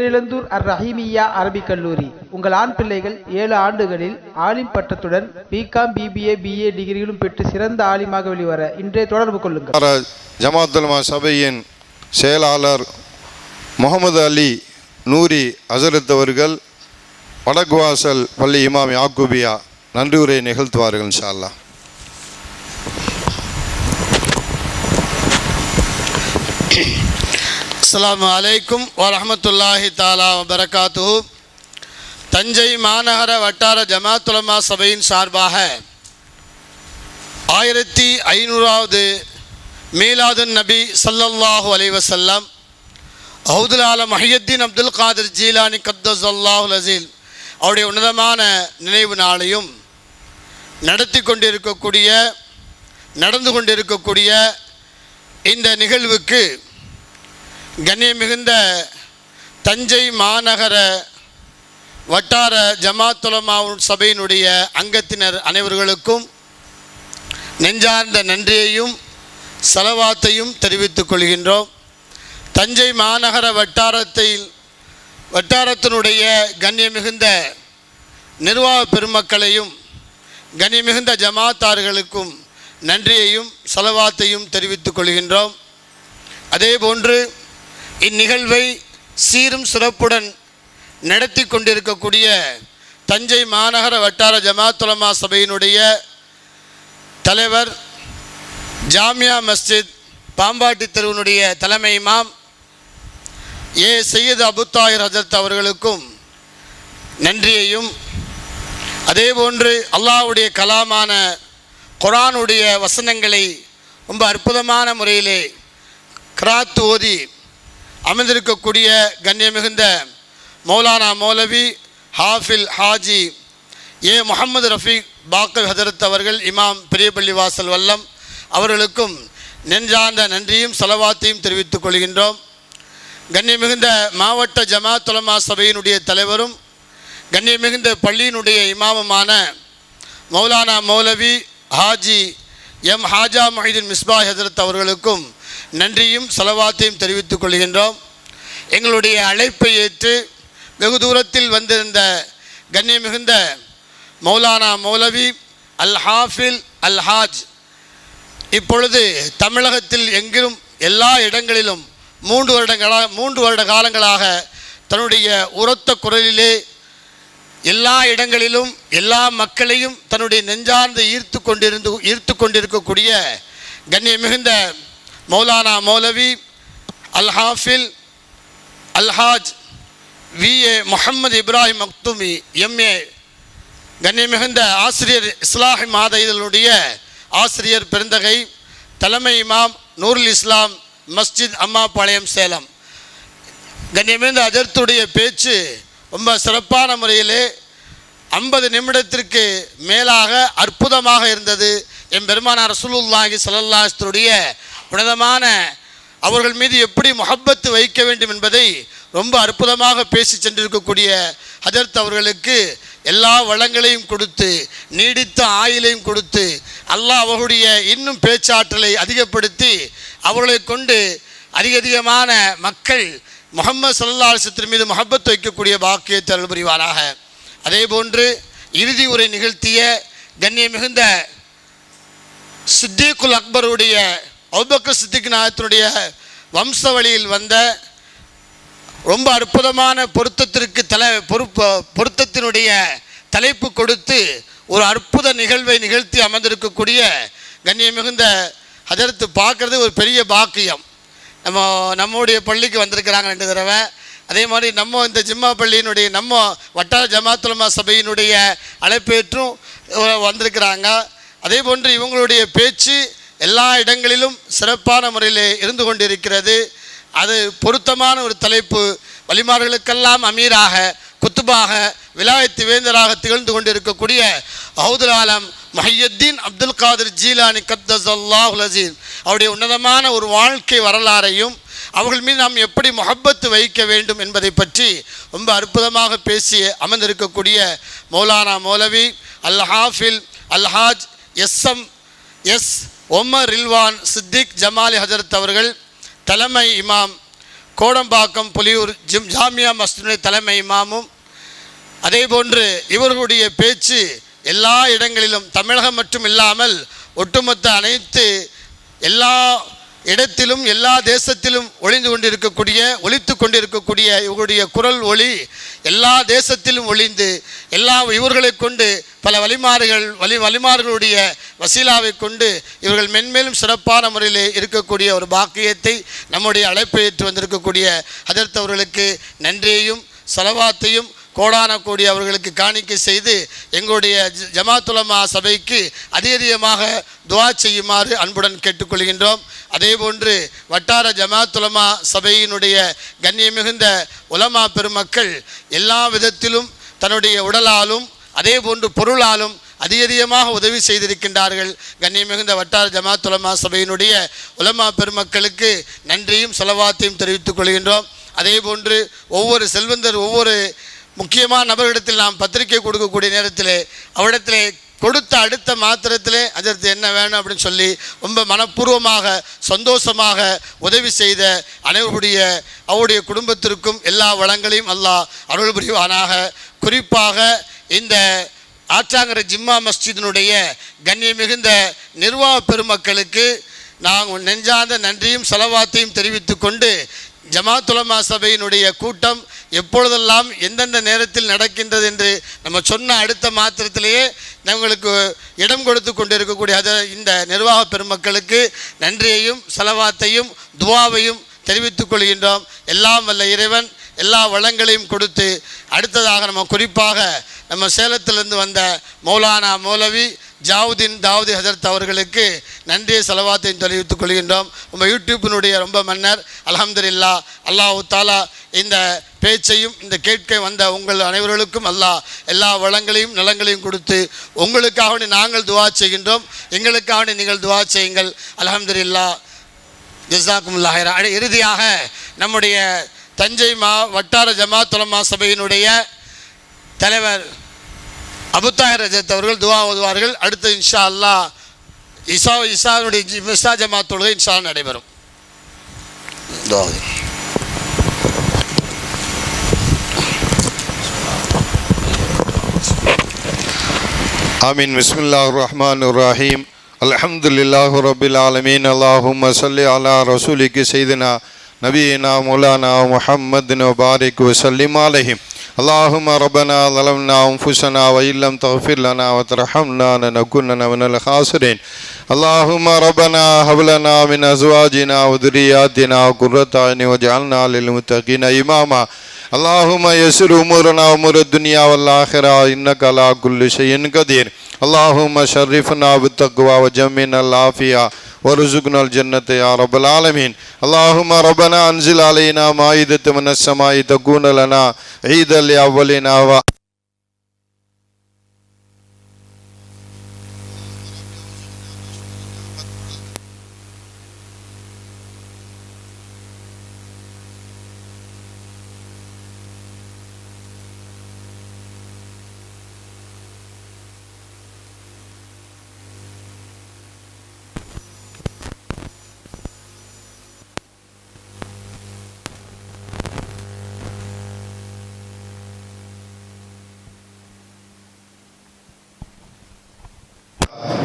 பேரிழந்தூர் அர் ரஹீமியா அரபிக் கல்லூரி. உங்கள் ஆண் பிள்ளைகள் ஏழு ஆண்டுகளில் ஆலிம் பட்டத்துடன் பிகாம் பிபிஏ பிஏ டிகிரிகளும் பெற்று சிறந்த ஆலிமாக வெளிவர இன்றைய தொடர்பு கொள்ளுங்கள். வார ஜமாத்துல்மா சபையின் செயலாளர் முகமது அலி நூரி அசரத் அவர்கள் வடக்குவாசல் பள்ளி இமாம் யாக்கூபியா நன்றி உரை நிகழ்த்துவார்கள் இன்ஷா அஸ்லாம் அலைக்கும் வரமத்துல்லாஹி தாலா வபரகாத்து தஞ்சை மாநகர வட்டார ஜமாத்துலமா சபையின் சார்பாக ஆயிரத்தி ஐநூறாவது மீலாதுன் நபி சல்லல்லாஹு அலைவசல்லாம் வஸல்லம் ஆலம் மஹியத்தீன் அப்துல் காதிர் ஜீலானி கத்தஸ் அல்லாஹுல் அசீல் அவருடைய உன்னதமான நினைவு நாளையும் நடத்தி கொண்டிருக்கக்கூடிய நடந்து கொண்டிருக்கக்கூடிய இந்த நிகழ்வுக்கு கண்ணியம் மிகுந்த தஞ்சை மாநகர வட்டார ஜமாத்துலமா சபையினுடைய அங்கத்தினர் அனைவர்களுக்கும் நெஞ்சார்ந்த நன்றியையும் செலவாத்தையும் தெரிவித்துக் கொள்கின்றோம். தஞ்சை மாநகர வட்டாரத்தில் வட்டாரத்தினுடைய கண்ணியம் மிகுந்த நிர்வாக பெருமக்களையும் கண்ணியம் மிகுந்த ஜமாத்தார்களுக்கும் நன்றியையும் செலவாத்தையும் தெரிவித்துக் கொள்கின்றோம். அதேபோன்று இந்நிகழ்வை சீரும் சிறப்புடன் நடத்தி கொண்டிருக்கக்கூடிய தஞ்சை மாநகர வட்டார ஜமாத்துலமா சபையினுடைய தலைவர் ஜாமியா மஸ்ஜித் பாம்பாட்டி தெருவினுடைய தலைமை இமாம் ஏ சையது அபுத்தாயிர் ஹஜரத் அவர்களுக்கும் நன்றியையும் அதேபோன்று அல்லாஹ்வுடைய கலாமான குரானுடைய வசனங்களை ரொம்ப அற்புதமான முறையிலே கிராத் ஓதி அமர்ந்திருக்கக்கூடிய கண்ணியமிகுந்த மௌலானா மௌலவி ஹாஃபில் ஹாஜி ஏ முகமது ரஃபீக் பாக்கர் ஹதரத் அவர்கள் இமாம் பெரியபள்ளி வாசல் வல்லம் அவர்களுக்கும் நெஞ்சார்ந்த நன்றியும் செலவாத்தையும் தெரிவித்துக் கொள்கின்றோம். கண்ணியமிகுந்த மாவட்ட ஜமாத்துலமா சபையினுடைய தலைவரும் கண்ணியமிகுந்த பள்ளியினுடைய இமாமுமான மௌலானா மௌலவி ஹாஜி எம் ஹாஜா மொஹிதீன் மிஸ்பா ஹஜரத் அவர்களுக்கும் நன்றியும் செலவாத்தையும் தெரிவித்துக் கொள்கின்றோம். எங்களுடைய அழைப்பை ஏற்று வெகு தூரத்தில் வந்திருந்த கண்ணியமிகுந்த மௌலானா மௌலவி அல் ஹாஃபில் அல் ஹாஜ் இப்பொழுது தமிழகத்தில் எங்கிலும் எல்லா இடங்களிலும் மூன்று வருடங்களா மூன்று வருட காலங்களாக தன்னுடைய உரத்த குரலிலே எல்லா இடங்களிலும் எல்லா மக்களையும் தன்னுடைய நெஞ்சார்ந்து ஈர்த்து கொண்டிருந்து ஈர்த்து கொண்டிருக்கக்கூடிய கண்ணியம் மிகுந்த Maulana Moulavi Al Hafil Alhaj V A Mohammed Ibrahim Makhdoomi MA கண்ணியமிகுந்த ஆசிரியர் இஸ்லாஹி மாத இதழுடைய ஆசிரியர் பெருந்தகை தலைமை இமாம் நூருல் இஸ்லாம் மஸ்ஜித் அம்மாபாளையம் சேலம். கண்ணியமிகுந்த அஜர்த்துடைய பேச்சு ரொம்ப சிறப்பான முறையிலே ஐம்பது நிமிடத்திற்கு மேலாக அற்புதமாக இருந்தது. என் பெருமானார் ரசூலுல்லாஹி ஸல்லல்லாஹுடைய புனிதமான அவர்கள் மீது எப்படி முகப்பத்து வைக்க வேண்டும் என்பதை ரொம்ப அற்புதமாக பேசி சென்றிருக்கக்கூடிய ஹஜரத் அவர்களுக்கு எல்லா வளங்களையும் கொடுத்து நீடித்த ஆயிலையும் கொடுத்து அல்லாஹ் அவர்களுடைய இன்னும் பேச்சாற்றலை அதிகப்படுத்தி அவர்களை கொண்டு அதிக அதிகமான மக்கள் முகமது சல்லா அலிசத்தின் மீது முகப்பத் வைக்கக்கூடிய பாக்கியத்தை அருள் புரிவாராக அதே போன்று இறுதி உரை நிகழ்த்திய கண்ணிய மிகுந்த சித்திகுல் அக்பருடைய அவுபக்கர் சித்திக் நாயத்தினுடைய வம்சவழியில் வந்த ரொம்ப அற்புதமான பொருத்தத்திற்கு தலை பொறுப்பு பொருத்தத்தினுடைய தலைப்பு கொடுத்து ஒரு அற்புத நிகழ்வை நிகழ்த்தி அமர்ந்திருக்கக்கூடிய கண்ணியம் மிகுந்த அதற்கு பார்க்குறது ஒரு பெரிய பாக்கியம். நம்ம நம்முடைய பள்ளிக்கு வந்திருக்கிறாங்க ரெண்டு தடவை. அதே மாதிரி நம்ம இந்த ஜிம்மா பள்ளியினுடைய நம்ம வட்டார ஜமாத்துலமா சபையினுடைய அழைப்பேற்றும் வந்திருக்கிறாங்க. அதே போன்று இவங்களுடைய பேச்சு எல்லா இடங்களிலும் சிறப்பான முறையிலே இருந்து கொண்டிருக்கிறது. அது பொருத்தமான ஒரு தலைப்பு. வலிமார்களுக்கெல்லாம் அமீராக குத்துபாக விலாயத்து வேந்தராக திகழ்ந்து கொண்டிருக்கக்கூடிய அவுதுல் ஆலம் மஹியுத்தீன் அப்துல் காதிர் ஜீலானி கத்தஸ் அல்லாஹுல் அவருடைய உன்னதமான ஒரு வாழ்க்கை வரலாறையும் அவர்கள் மீது நாம் எப்படி முகப்பத்து வைக்க வேண்டும் என்பதை பற்றி ரொம்ப அற்புதமாக பேசி அமர்ந்திருக்கக்கூடிய Maulana Moulavi Al Hafil Al Haj S M S Ommar Rilwan Siddiq Jamali Hazrat அவர்கள் தலைமை இமாம் கோடம்பாக்கம் புலியூர் ஜிம் ஜாமியா மஸ்தினுடைய தலைமை இமாமும் அதேபோன்று இவர்களுடைய பேச்சு எல்லா இடங்களிலும் தமிழகம் மட்டும் இல்லாமல் ஒட்டுமொத்த அனைத்து எல்லா இடத்திலும் எல்லா தேசத்திலும் ஒளிந்து கொண்டிருக்கக்கூடிய ஒழித்து கொண்டிருக்கக்கூடிய இவர்களுடைய குரல் ஒளி எல்லா தேசத்திலும் ஒளிந்து எல்லா இவர்களை கொண்டு பல வழிமாறுகள் வழி வழிமாறுகளுடைய வசீலாவை கொண்டு இவர்கள் மென்மேலும் சிறப்பான முறையில் இருக்கக்கூடிய ஒரு பாக்கியத்தை நம்முடைய அழைப்பை ஏற்று வந்திருக்கக்கூடிய அதற்கு அவர்களுக்கு நன்றியையும் செலவாத்தையும் கோடான கோடி அவர்களுக்கு காணிக்கை செய்து எங்களுடைய ஜமாத்துலமா சபைக்கு அதிகமாக துவா செய்யுமாறு அன்புடன் கேட்டுக்கொள்கின்றோம். அதேபோன்று வட்டார ஜமாத்துலமா சபையினுடைய கண்ணியமிகுந்த உலமா பெருமக்கள் எல்லா விதத்திலும் தன்னுடைய உடலாலும் அதே போன்று பொருளாலும் அதிகமாக உதவி செய்திருக்கின்றார்கள். கண்ணியம் மிகுந்த வட்டார உலமா சபையினுடைய உலமா பெருமக்களுக்கு நன்றியும் செலவாத்தையும் தெரிவித்துக் கொள்கின்றோம். அதே போன்று ஒவ்வொரு செல்வந்தர் ஒவ்வொரு முக்கியமான நபரிடத்தில் நாம் பத்திரிகை கொடுக்கக்கூடிய நேரத்தில் அவரிடத்திலே கொடுத்த அடுத்த மாத்திரத்திலே அதற்கு என்ன வேணும் அப்படின்னு சொல்லி ரொம்ப மனப்பூர்வமாக சந்தோஷமாக உதவி செய்த அனைவருடைய அவருடைய குடும்பத்திற்கும் எல்லா வளங்களையும் அல்லாஹ் அருள் புரிவானாக குறிப்பாக இந்த ஆற்றாங்கரை ஜிம்மா மஸ்ஜிதினுடைய கண்ணிய மிகுந்த நிர்வாக பெருமக்களுக்கு நாங்கள் நெஞ்சார்ந்த நன்றியும் செலவாத்தையும் தெரிவித்து கொண்டு ஜமாத்துலமா சபையினுடைய கூட்டம் எப்பொழுதெல்லாம் எந்தெந்த நேரத்தில் நடக்கின்றது என்று நம்ம சொன்ன அடுத்த மாத்திரத்திலேயே நம்மளுக்கு இடம் கொடுத்து கொண்டு இருக்கக்கூடிய அத இந்த நிர்வாக பெருமக்களுக்கு நன்றியையும் செலவாத்தையும் துவாவையும் தெரிவித்துக் கொள்கின்றோம். எல்லாம் வல்ல இறைவன் எல்லா வளங்களையும் கொடுத்து அடுத்ததாக நம்ம குறிப்பாக நம்ம சேலத்திலிருந்து வந்த மௌலானா மௌலவி ஜாவுதீன் தாவூதி ஹசரத் அவர்களுக்கு நன்றியை செலவாத்தையும் தெரிவித்துக் கொள்கின்றோம். நம்ம யூடியூப்பினுடைய ரொம்ப மன்னர் அலமதுல்லா அல்லாஹ் தாலா இந்த பேச்சையும் இந்த கேட்க வந்த உங்கள் அனைவர்களுக்கும் அல்லாஹ் எல்லா வளங்களையும் நலங்களையும் கொடுத்து உங்களுக்காக நாங்கள் துவா செய்கின்றோம். எங்களுக்காக நீங்கள் துவா செய்யுங்கள். அல்ஹம்துலில்லா. ஜிசாக்குமுல்லாஹிரா இறுதியாக நம்முடைய தஞ்சை மா வட்டார ஜமாத்துலமா சபையினுடைய தலைவர் அபுத்தாயர் ரஜத் அவர்கள் துவா ஓதுவார்கள். அடுத்து இன்ஷா அல்லா இசா இசாவினுடைய இசா ஜமா தொழுகை இன்ஷா நடைபெறும். ஆமீன். பிஸ்மில்லா ரஹ்மான் ரஹீம். அலமதுல்லாஹு ரபில் ஆலமீன். அல்லாஹும் சல்லி அலா ரசூலிக்கு செய்தினா நபீனா முலானா முஹம்மதின் பாரிக் வசல்லிம் அலஹிம். اللهم ربنا ظلمنا أنفسنا وإن لم تغفر لنا وترحمنا لنكونن من الخاسرين. اللهم ربنا هب لنا من أزواجنا وذرياتنا قرة أعين واجعلنا للمتقين إماما. اللهم يسر أمورنا أمور الدنيا والآخرة إنك على كل شيء قدير. اللهم شرفنا بالتقوى وجمعنا العافية. وارزقنا الجنة يا رب العالمين اللهم ربنا أنزل علينا مائدة من السماء تكون لنا عيدا لأولنا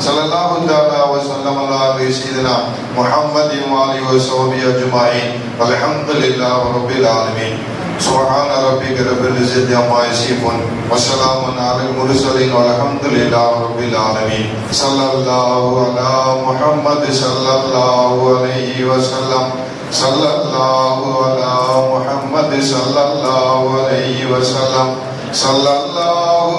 صلى الله تعالى وسلم على سيدنا محمد وآله وصحبه أجمعين. الحمد لله رب العالمين. سبحان ربك رب العزة عما يصفون. وسلام على المرسلين والحمد لله رب العالمين. صلى الله على محمد صلى الله عليه وسلم. صلى الله على محمد صلى الله عليه وسلم. صلى الله